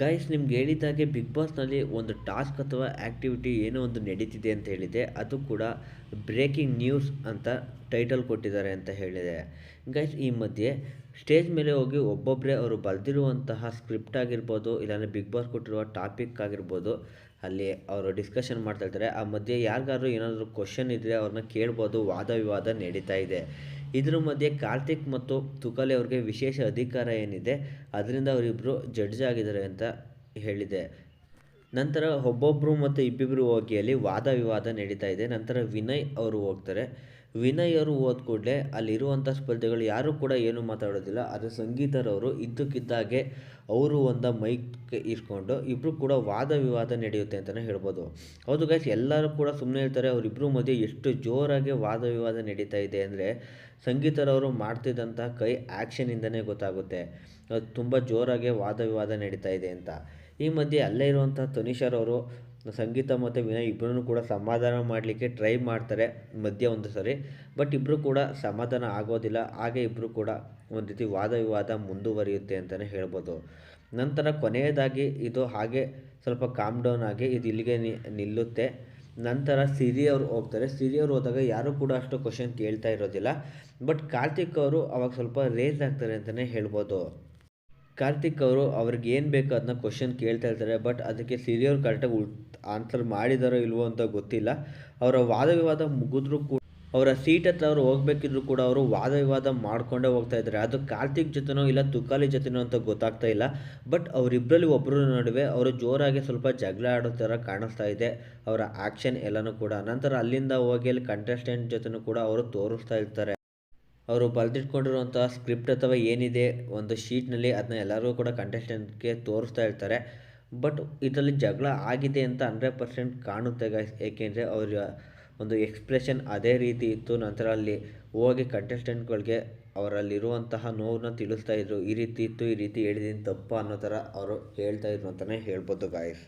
Guys ನಿಮ್ಗೆ ಹೇಳಿದಾಗೆ big ಬಾಸ್ನಲ್ಲಿ ಒಂದು ಟಾಸ್ಕ್ ಅಥವಾ ಆ್ಯಕ್ಟಿವಿಟಿ ಏನೋ ಒಂದು ನಡೀತಿದೆ ಅಂತ ಹೇಳಿದೆ. ಅದು ಕೂಡ ಬ್ರೇಕಿಂಗ್ ನ್ಯೂಸ್ ಅಂತ ಟೈಟಲ್ ಕೊಟ್ಟಿದ್ದಾರೆ ಅಂತ ಹೇಳಿದೆ. ಗೈಸ್ ಈ ಮಧ್ಯೆ ಸ್ಟೇಜ್ ಮೇಲೆ ಹೋಗಿ ಒಬ್ಬೊಬ್ಬರೇ ಅವರು ಬರೆದಿರುವಂತಹ ಸ್ಕ್ರಿಪ್ಟ್ ಆಗಿರ್ಬೋದು, ಇಲ್ಲಾಂದರೆ ಬಿಗ್ ಬಾಸ್ ಕೊಟ್ಟಿರುವ ಟಾಪಿಕ್ ಆಗಿರ್ಬೋದು, ಅಲ್ಲಿ ಅವರು ಡಿಸ್ಕಷನ್ ಮಾಡ್ತಾ ಇದ್ದಾರೆ ಆ ಮಧ್ಯೆ ಯಾರಿಗಾದ್ರು ಏನಾದರೂ ಕ್ವಶನ್ ಇದ್ದರೆ ಅವ್ರನ್ನ ಕೇಳ್ಬೋದು, ವಾದ ವಿವಾದ ನಡೀತಾ ಇದೆ. ಇದ್ರ ಮಧ್ಯೆ ಕಾರ್ತಿಕ್ ಮತ್ತು ತುಕಲೆ ಅವ್ರಿಗೆ ವಿಶೇಷ ಅಧಿಕಾರ ಏನಿದೆ, ಅದರಿಂದ ಅವರಿಬ್ಬರು ಜಡ್ಜ್ ಆಗಿದ್ದಾರೆ ಅಂತ ಹೇಳಿದೆ. ನಂತರ ಒಬ್ಬೊಬ್ಬರು ಮತ್ತು ಇಬ್ಬಿಬ್ಬರು ಹೋಗಿ ಅಲ್ಲಿ ವಾದ ವಿವಾದ ನಡೀತಾ ಇದೆ. ನಂತರ ವಿನಯ್ ಅವರು ಹೋಗ್ತಾರೆ. ವಿನಯ್ ಅವರು ಹೋದ ಕೂಡಲೇ ಅಲ್ಲಿರುವಂಥ ಸ್ಪರ್ಧೆಗಳು ಯಾರೂ ಕೂಡ ಏನು ಮಾತಾಡೋದಿಲ್ಲ. ಆದರೆ ಸಂಗೀತರವರು ಇದ್ದಕ್ಕಿದ್ದಾಗೆ ಅವರು ಒಂದು ಮೈಕ್ ಇಸ್ಕೊಂಡು ಇಬ್ಬರು ಕೂಡ ವಾದ ವಿವಾದ ನಡೆಯುತ್ತೆ ಅಂತಲೇ ಹೇಳ್ಬೋದು. ಹೌದು ಗೈಸ್ ಎಲ್ಲರೂ ಕೂಡ ಸುಮ್ಮನೆ ಹೇಳ್ತಾರೆ ಅವರಿಬ್ಬರು ಮಧ್ಯೆ ಎಷ್ಟು ಜೋರಾಗಿ ವಾದ ವಿವಾದ ನಡೀತಾ ಇದೆ ಅಂದರೆ ಸಂಗೀತರವರು ಮಾಡ್ತಿದ್ದಂಥ ಕೈ ಆ್ಯಕ್ಷನಿಂದನೇ ಗೊತ್ತಾಗುತ್ತೆ. ತುಂಬ ಜೋರಾಗಿ ವಾದ ವಿವಾದ ನಡೀತಾ ಇದೆ ಅಂತ. ಈ ಮಧ್ಯೆ ಅಲ್ಲೇ ಇರುವಂಥ ತನಿಷರವರು ಸಂಗೀತ ಮತ್ತು ವಿನಯ್ ಇಬ್ಬರೂ ಕೂಡ ಸಮಾಧಾನ ಮಾಡಲಿಕ್ಕೆ ಟ್ರೈ ಮಾಡ್ತಾರೆ ಮಧ್ಯ ಒಂದು ಸರಿ. ಬಟ್ ಇಬ್ಬರು ಕೂಡ ಸಮಾಧಾನ ಆಗೋದಿಲ್ಲ. ಹಾಗೆ ಇಬ್ಬರು ಕೂಡ ಒಂದು ರೀತಿ ವಾದ ವಿವಾದ ಮುಂದುವರಿಯುತ್ತೆ ಅಂತಲೇ ಹೇಳ್ಬೋದು. ನಂತರ ಕೊನೆಯದಾಗಿ ಇದು ಹಾಗೆ ಸ್ವಲ್ಪ ಕಾಮ್ ಡೌನ್ ಆಗಿ ಇದು ಇಲ್ಲಿಗೆ ನಿಲ್ಲುತ್ತೆ. ನಂತರ ಸಿರಿ ಅವರು ಹೋಗ್ತಾರೆ. ಸಿರಿ ಅವರು ಹೋದಾಗ ಯಾರೂ ಕೂಡ ಅಷ್ಟು ಕ್ವಶನ್ ಕೇಳ್ತಾ ಇರೋದಿಲ್ಲ. ಬಟ್ ಕಾರ್ತಿಕ್ ಅವರು ಅವಾಗ ಸ್ವಲ್ಪ ರೇಸ್ ಆಗ್ತಾರೆ ಅಂತಲೇ ಹೇಳ್ಬೋದು. ಕಾರ್ತಿಕ್ ಅವರು ಅವ್ರಿಗೆ ಏನು ಬೇಕು ಅದನ್ನ ಕ್ವಶನ್ ಕೇಳ್ತಾ ಇರ್ತಾರೆ. ಬಟ್ ಅದಕ್ಕೆ ಸಿರಿ ಅವ್ರು ಕರೆಕ್ಟಾಗಿ ಆನ್ಸರ್ ಮಾಡಿದಾರೋ ಇಲ್ವೋ ಅಂತ ಗೊತ್ತಿಲ್ಲ. ಅವರ ವಾದ ವಿವಾದ ಮುಗಿದ್ರೂ ಕೂಡ, ಅವರ ಸೀಟ್ ಹತ್ರ ಅವರು ಹೋಗ್ಬೇಕಿದ್ರು ಕೂಡ ಅವರು ವಾದ ವಿವಾದ ಮಾಡ್ಕೊಂಡೇ ಹೋಗ್ತಾ ಇದ್ದಾರೆ. ಅದು ಕಾರ್ತಿಕ್ ಜೊತೆನೋ ಇಲ್ಲ ತುಕಾಲಿ ಜೊತೆನೋ ಅಂತ ಗೊತ್ತಾಗ್ತಾ ಇಲ್ಲ. ಬಟ್ ಅವರಿಬ್ಬರಲ್ಲಿ ಒಬ್ಬರ ನಡುವೆ ಅವರು ಜೋರಾಗಿ ಸ್ವಲ್ಪ ಜಗಳ ಆಡೋ ಥರ ಕಾಣಿಸ್ತಾ ಇದೆ ಅವರ ಆ್ಯಕ್ಷನ್ ಎಲ್ಲನೂ ಕೂಡ. ನಂತರ ಅಲ್ಲಿಂದ ಹೋಗಿ ಅಲ್ಲಿ ಕಂಟೆಸ್ಟೆಂಟ್ ಜೊತೆನೂ ಕೂಡ ಅವರು ತೋರಿಸ್ತಾ ಇರ್ತಾರೆ. ಅವರು ಬರೆದಿಟ್ಕೊಂಡಿರುವಂಥ ಸ್ಕ್ರಿಪ್ಟ್ ಅಥವಾ ಏನಿದೆ ಒಂದು ಶೀಟ್ನಲ್ಲಿ ಅದನ್ನ ಎಲ್ಲರಿಗೂ ಕೂಡ ಕಂಟೆಸ್ಟೆಂಟ್ಗೆ ತೋರಿಸ್ತಾ ಇರ್ತಾರೆ. ಬಟ್ ಇದರಲ್ಲಿ ಜಗಳ ಆಗಿದೆ ಅಂತ ಹಂಡ್ರೆಡ್ ಪರ್ಸೆಂಟ್ ಕಾಣುತ್ತೆ ಗಾಯ್ಸ್ ಏಕೆಂದರೆ ಅವರ ಒಂದು ಎಕ್ಸ್ಪ್ರೆಷನ್ ಅದೇ ರೀತಿ ಇತ್ತು. ನಂತರ ಅಲ್ಲಿ ಹೋಗಿ ಕಂಟೆಸ್ಟೆಂಟ್ಗಳಿಗೆ ಅವರಲ್ಲಿರುವಂತಹ ನೋವನ್ನ ತಿಳಿಸ್ತಾ ಇದ್ರು. ಈ ರೀತಿ ಇತ್ತು, ಈ ರೀತಿ ಹೇಳಿದ್ದೀನಿ, ತಪ್ಪು ಅನ್ನೋ ಥರ ಅವರು ಹೇಳ್ತಾ ಇದ್ರು ಅಂತಲೇ ಹೇಳ್ಬೋದು ಗಾಯಸ್